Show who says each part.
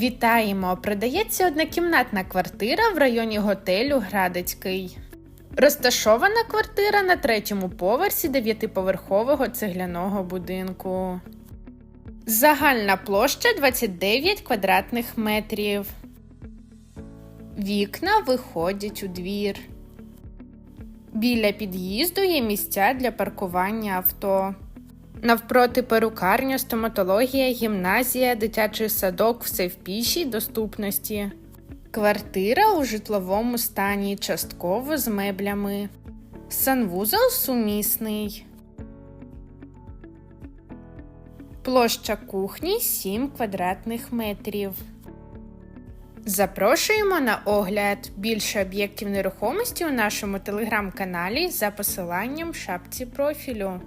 Speaker 1: Вітаємо! Продається однокімнатна квартира в районі готелю Градецький. Розташована квартира на третьому поверсі дев'ятиповерхового цегляного будинку. Загальна площа 29 квадратних метрів. Вікна виходять у двір. Біля під'їзду є місця для паркування авто. Навпроти перукарня, стоматологія, гімназія, дитячий садок все в пішій доступності. Квартира у житловому стані, частково з меблями. Санвузол сумісний. Площа кухні 7 квадратних метрів. Запрошуємо на огляд більше об'єктів нерухомості у нашому телеграм-каналі за посиланням в шапці профілю.